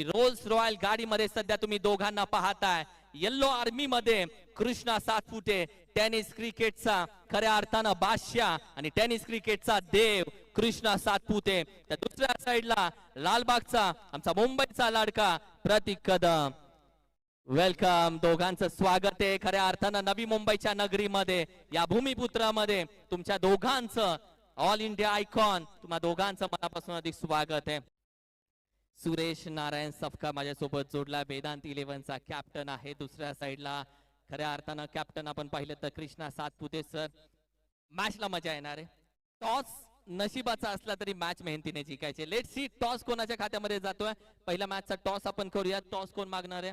Rolls royal गाडीमध्ये सध्या तुम्ही दोघांना पाहताय. येल्लो आर्मी मध्ये कृष्णा सातपुटे टेनिस क्रिकेटचा खऱ्या अर्थानं बादशाह आणि टेनिस क्रिकेटचा देव कृष्णा सातपुते. त्या दुसऱ्या साईडला लालबागचा आमचा मुंबईचा लाडका प्रतीक कदम. वेलकम दोघांचं स्वागत आहे. खऱ्या अर्थानं नवी मुंबईच्या नगरीमध्ये या भूमिपुत्रामध्ये तुमच्या दोघांचं ऑल इंडिया आयकॉन तुम्हा दोघांचं मनापासून अधिक स्वागत आहे. सुरेश नारायण सफका माझ्यासोबत जोडला. वेदांत इलेव्हनचा कॅप्टन आहे. दुसऱ्या साईडला खऱ्या अर्थानं कॅप्टन आपण पाहिलं तर कृष्णा सातपुते सर मॅचला मजा येणार आहे. टॉस नशिबाचा असला तरी मॅच मेहनतीने जिंकायचे. लेट सी टॉस कोणाच्या खात्यामध्ये जातोय. पहिल्या मॅचचा टॉस आपण करूया टॉस कोण मागणार आहे?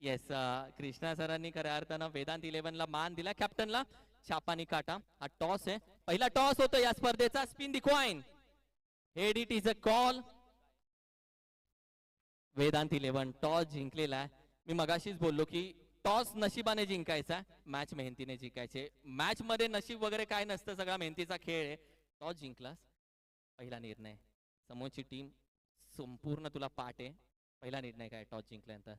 येस uh, कृष्णा सरांनी खऱ्या अर्थानं वेदांत इलेव्हनला मान दिला. कॅप्टनला छापानी काटा. हा टॉस आहे. पहिला टॉस होतो या स्पर्धेचा. Spin the coin head it is a call Vedant eleven toss जिंकलेला आहे. मी मगाशीच बोललो की टॉस नशिबाने जिंकायचा मॅच मेहनतीने जिंकायचे. मॅच मध्ये नशीब वगैरे काय नसतं सगळा मेहनतीचा खेळ आहे. टॉस जिंकलास पहिला निर्णय. समोरची टीम संपूर्ण तुला पाठ आहे. पहिला निर्णय काय टॉस जिंकल्यानंतर?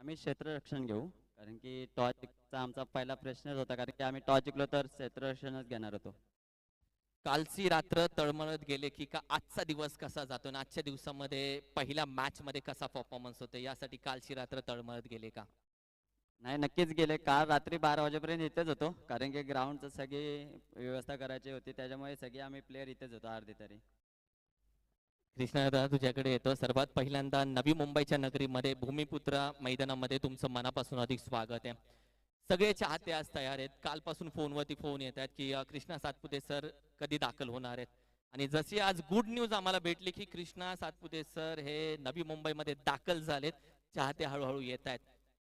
आम्ही क्षेत्ररक्षण घेऊ कारण की टॉस आमचा पहिला प्रश्नच होता. कारण की आम्ही टॉस जिंकलो तर क्षेत्ररक्षणच घेणार होतो. कालची रात्र तळमळत गेले की का आजचा दिवस कसा जातो आणि आजच्या दिवसामध्ये पहिल्या मॅच मध्ये कसा परफॉर्मन्स होतो यासाठी कालची रात्र तळमळत गेले का? नाही नक्कीच गेले. काल रात्री बारा वाजेपर्यंत इथेच होतो. कारण की ग्राउंडचं सगळी व्यवस्था करायची होती. त्याच्यामुळे सगळे आम्ही प्लेअर इथेच होतो अर्धे तरी. कृष्णदादा तुझ्याकडे येतो. सर्वात पहिल्यांदा नवी मुंबईच्या नगरीमध्ये भूमिपुत्र मैदानामध्ये तुमचं मनापासून अधिक स्वागत आहे. सगळे चाहते आज तयार आहेत. कालपासून फोनवरती फोन येत आहेत की कृष्णा सातपुते सर कधी दाखल होणार आहेत? आणि जशी आज गुड न्यूज आम्हाला भेटली की कृष्णा सातपुते सर हे नवी मुंबईमध्ये दाखल झालेत. चाहते हळूहळू येत आहेत.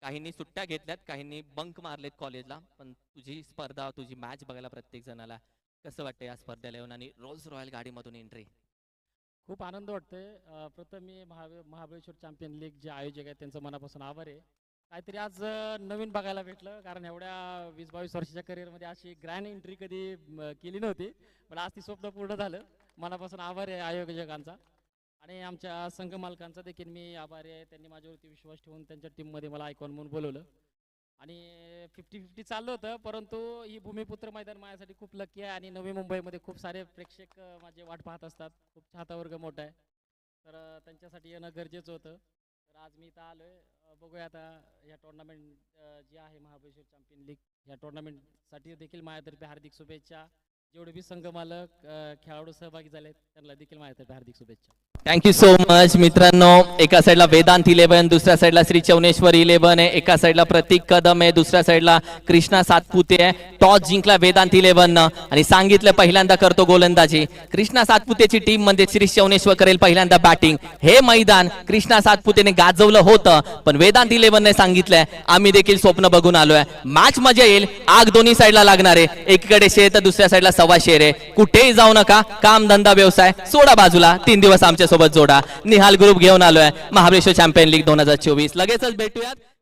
काहींनी सुट्ट्या घेतल्यात काहींनी बंक मारलेत कॉलेजला पण तुझी स्पर्धा तुझी मॅच बघायला प्रत्येक जणाला कसं वाटतं या स्पर्धेला येऊन? आणि रोल्स रॉयल गाडीमधून एंट्री खूप आनंद वाटतोय. प्रथम मी महाबळे महाबळेश्वर चॅम्पियन लीग जे आयोजक आहेत त्यांचं मनापासून आभार आहे. काहीतरी आज नवीन बघायला भेटलं. कारण एवढ्या वीस बावीस वर्षाच्या करिअरमध्ये अशी ग्रँड एंट्री कधी केली नव्हती. पण आज ती स्वप्न पूर्ण झालं. मनापासून आभार आहे आयोजकांचा आणि आमच्या संघ मालकांचा देखील मी आभारी आहे. त्यांनी माझ्यावरती विश्वास ठेवून त्यांच्या टीममध्ये मला आयकॉन म्हणून बोलवलं. आणि फिफ्टी फिफ्टी चाललं होतं. परंतु ही भूमिपुत्र मैदान माझ्यासाठी खूप लकी आहे. आणि नवी मुंबईमध्ये खूप सारे प्रेक्षक माझे वाट पाहत असतात. खूप चाहता वर्ग मोठा आहे. तर त्यांच्यासाठी येणं गरजेचं होतं. तर आज मी इथं आलो आहे बघूया आता या टुर्नामेंट जी आहे महाबळेश्वर चॅम्पियन लीग या टुर्नामेंटसाठी देखील माझ्यातर्फे हार्दिक शुभेच्छा. जेवढे बी संघ मालक खेळाडू सहभागी झाले त्यांना देखील माझ्यातर्फे हार्दिक शुभेच्छा. थँक्यू सो मच मित्रांनो. एका साईडला वेदांत इलेव्हन दुसऱ्या साईडला श्री चौनेश्वर इलेव्हन आहे. एका साईडला प्रतीक कदम आहे दुसऱ्या साईडला कृष्णा सातपुते आहे. टॉस जिंकला वेदांत इलेव्हन. आणि सांगितलं पहिल्यांदा करतो गोलंदाजी. कृष्णा सातपुतेची टीममध्ये श्री चौनेश्वर करेल पहिल्यांदा बॅटिंग हे मैदान कृष्णा सातपुतेने गाजवलं होतं पण वेदांत इलेव्हनने सांगितलंय आम्ही देखील स्वप्न बघून आलोय. मॅच मजा येईल. आग दोन्ही साईडला लागणार आहे. एकीकडे शेत तर दुसऱ्या साईडला सव्वा शेर. आहे कुठेही जाऊ नका. काम धंदा व्यवसाय सोडा बाजूला. तीन दिवस आमच्यासोबत जोडा. निहाल ग्रुप घेऊन आलोय. महाबळेश्वर चॅम्पियन लीग दोन हजार चोवीस. लगेचच भेटूयात.